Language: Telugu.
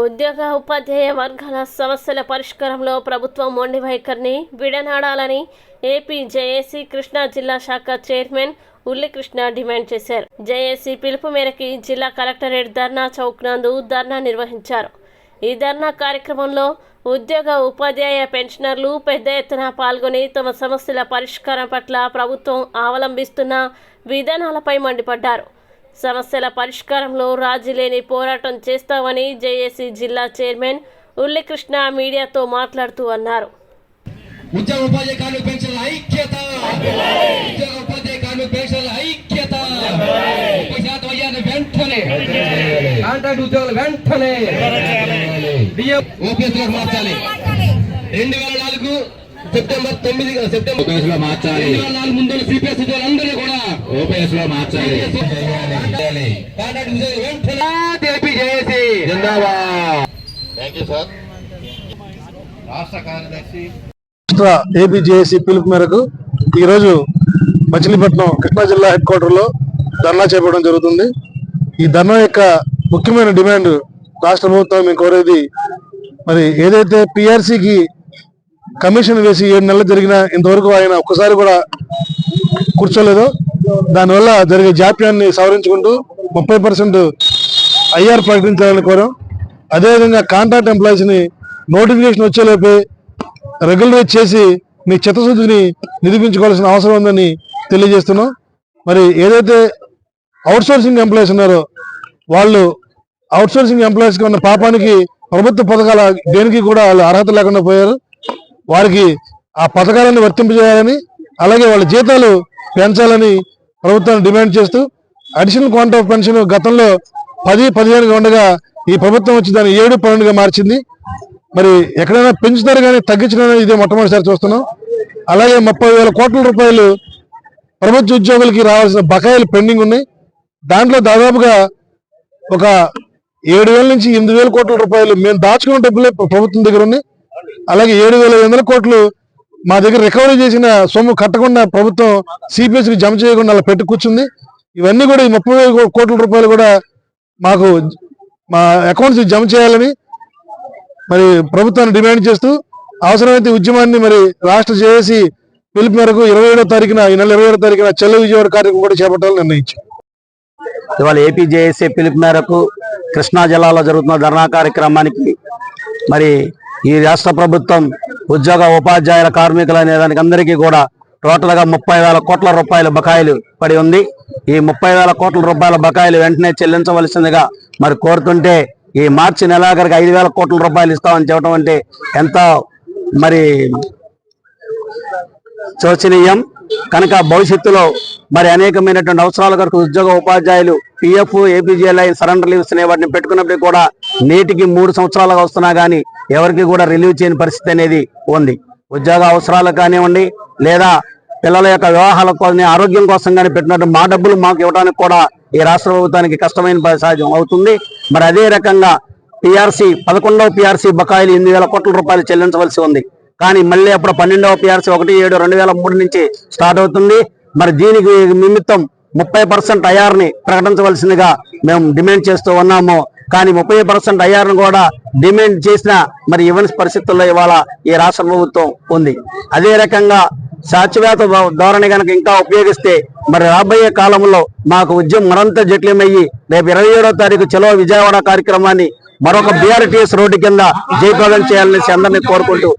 ఉద్యోగ ఉపాధ్యాయ వర్గాల సమస్యల పరిష్కారంలో ప్రభుత్వం మొండి వైఖరిని విడనాడాలని ఏపీ జేఏసీ కృష్ణా జిల్లా శాఖ చైర్మన్ ఉల్లి కృష్ణ డిమాండ్ చేశారు. జేఏసీ పిలుపు మేరకు జిల్లా కలెక్టరేట్ ధర్నా చౌక్ నందు ధర్నా నిర్వహించారు. ఈ ధర్నా కార్యక్రమంలో ఉద్యోగ ఉపాధ్యాయ పెన్షనర్లు పెద్ద ఎత్తున పాల్గొని తమ సమస్యల పరిష్కారం పట్ల ప్రభుత్వం అవలంబిస్తున్న విధానాలపై మండిపడ్డారు. సమస్యల పరిష్కారంలో రాజీ లేని పోరాటం చేస్తామని జేఏసీ జిల్లా చైర్మన్ ఉల్లికృష్ణ మీడియాతో మాట్లాడుతూ అన్నారు. ఉద్యోగ ఉపాధ్యాయ కార్మిక పెన్షన్ల ఐక్యత. ఉద్యోగ ఉపాధ్యాయ కార్మిక పెన్షన్ల ఐక్యత. ముప్పై శాతం అయ్యాను వెంటనే. కాంట్రాక్ట్ ఉద్యోగులు వెంటనే. ఓపీఎస్లో మార్చాలి. రెండు వేల నాలుగు సెప్టెంబర్ తొమ్మిది సెప్టెంబర్ మార్చాలి. రెండు వేల నాలుగు ముందు సిపిఎస్ ఉద్యోగులందరినీ కూడా ఓపీఎస్లో మార్చాలి రాష్ట్ర ఏపీజేఏసీ పిలుపు మేరకు ఈరోజు మచిలీపట్నం కృష్ణా జిల్లా హెడ్ క్వార్టర్లో ధర్నా చేపట్టడం జరుగుతుంది. ఈ ధర్నా యొక్క ముఖ్యమైన డిమాండ్ రాష్ట్ర ప్రభుత్వం మేము కోరేది మరి ఏదైతే పిఆర్సీకి కమిషన్ వేసి ఏడు నెలలు జరిగిన ఇంతవరకు ఆయన ఒక్కసారి కూడా కూర్చోలేదో. దానివల్ల జరిగే జాప్యాన్ని సవరించుకుంటూ ముప్పై పర్సెంట్ ఐఆర్ ప్రకటించాలని కోరాం. అదేవిధంగా కాంట్రాక్ట్ ఎంప్లాయీస్ని నోటిఫికేషన్ వచ్చేలోపే రెగ్యులరైజ్ చేసి మీ చిత్తశుద్ధిని నిరూపించుకోవాల్సిన అవసరం ఉందని తెలియజేస్తున్నాం. మరి ఏదైతే అవుట్సోర్సింగ్ ఎంప్లాయీస్ ఉన్నారో వాళ్ళు అవుట్ సోర్సింగ్ ఉన్న పాపానికి ప్రభుత్వ పథకాల దేనికి కూడా వాళ్ళు అర్హత లేకుండా పోయారు. వారికి ఆ పథకాలను వర్తింపజేయాలని అలాగే వాళ్ళ జీతాలు పెంచాలని ప్రభుత్వాన్ని డిమాండ్ చేస్తూ అడిషనల్ క్వాంట్ ఆఫ్ పెన్షన్ గతంలో పది పదిహేనుగా ఉండగా ఈ ప్రభుత్వం వచ్చి దాన్ని ఏడు పన్నెండుగా మార్చింది. మరి ఎక్కడైనా పెంచుతారు కానీ తగ్గించడం ఇదే మొట్టమొదటిసారి చూస్తున్నాం. అలాగే ముప్పై వేల కోట్ల రూపాయలు ప్రభుత్వ ఉద్యోగులకి రావాల్సిన బకాయిలు పెండింగ్ ఉన్నాయి. దాంట్లో దాదాపుగా ఒక ఏడు వేల నుంచి ఎనిమిది వేల కోట్ల రూపాయలు మేము దాచుకున్న డబ్బులే ప్రభుత్వం దగ్గర ఉన్నాయి. అలాగే ఏడు వేల ఐదు వందల కోట్లు మా దగ్గర రికవరీ చేసిన సొమ్ము కట్టకుండా ప్రభుత్వం సిపిఎస్కి జమ చేయకుండా అలా పెట్టి కూర్చుంది. ఇవన్నీ కూడా ఈ ముప్పై కోట్ల రూపాయలు కూడా మాకు మా అకౌంట్స్ జమ చేయాలని మరి ప్రభుత్వాన్ని డిమాండ్ చేస్తూ అవసరమైతే ఉద్యమాన్ని మరి రాష్ట్ర జేఏసీ పిలుపు మేరకు ఇరవై ఏడో తారీఖున ఈ నెల ఇరవై ఏడో తారీఖున చెల్ల విజయవాడ కార్యక్రమం కూడా చేపట్టాలని నిర్ణయించాం ఇవాళ ఏపీ జేఏసీ పిలుపు మేరకు కృష్ణా జిల్లాలో జరుగుతున్న ధర్నా కార్యక్రమానికి మరి ఈ రాష్ట్ర ప్రభుత్వం ఉద్యోగ ఉపాధ్యాయుల కార్మికులు అనే దానికి అందరికీ కూడా టోటల్గా ముప్పై వేల కోట్ల రూపాయల బకాయిలు పడి ఉంది. ఈ ముప్పై వేల కోట్ల రూపాయల బకాయిలు వెంటనే చెల్లించవలసిందిగా మరి కోరుతుంటే ఈ మార్చి నెలాఖరికి ఐదు వేల కోట్ల రూపాయలు ఇస్తామని చెప్పడం అంటే ఎంత మరి శోచనీయం. కనుక భవిష్యత్తులో మరి అనేకమైనటువంటి అవసరాల కొరకు ఉద్యోగ ఉపాధ్యాయులు పిఎఫ్ ఏపీజీఎల్ఐ సరెండర్ లీవ్స్ అనే వాటిని పెట్టుకున్నప్పటికీ కూడా నేటికి మూడు సంవత్సరాలుగా వస్తున్నా గానీ ఎవరికి కూడా రిలీవ్ చేయని పరిస్థితి అనేది ఉంది. ఉద్యోగ అవసరాలు కానివ్వండి లేదా పిల్లల యొక్క వివాహాల కోసం ఆరోగ్యం కోసం కానీ పెట్టినట్టు మా డబ్బులు మాకు ఇవ్వడానికి కూడా ఈ రాష్ట్ర ప్రభుత్వానికి కష్టమైన సాధ్యం అవుతుంది. మరి అదే రకంగా పిఆర్సీ పదకొండవ పిఆర్సీ బకాయిలు ఎనిమిది వేల కోట్ల రూపాయలు చెల్లించవలసి ఉంది. కానీ మళ్ళీ అప్పుడు పన్నెండవ పిఆర్సీ ఒకటి ఏడు రెండు వేల మూడు నుంచి స్టార్ట్ అవుతుంది. మరి దీనికి నిమిత్తం ముప్పై పర్సెంట్ని ప్రకటించవలసిందిగా మేము డిమాండ్ చేస్తూ ఉన్నాము. కానీ ముప్పై పర్సెంట్ను కూడా డిమాండ్ చేసిన మరి ఇవ్వని పరిస్థితుల్లో ఇవాళ ఈ రాష్ట్ర ప్రభుత్వం ఉంది. అదే రకంగా సాక్షివేత ధోరణి కనుక ఇంకా ఉపయోగిస్తే మరి రాబోయే కాలంలో మాకు ఉద్యమం మరింత జటిలమయ్యి రేపు ఇరవై ఏడో తారీఖు చలో విజయవాడ కార్యక్రమాన్ని మరొక బీఆర్టీఎస్ రోడ్డు కింద జయప్రదం చేయాలని అందరినీ కోరుకుంటూ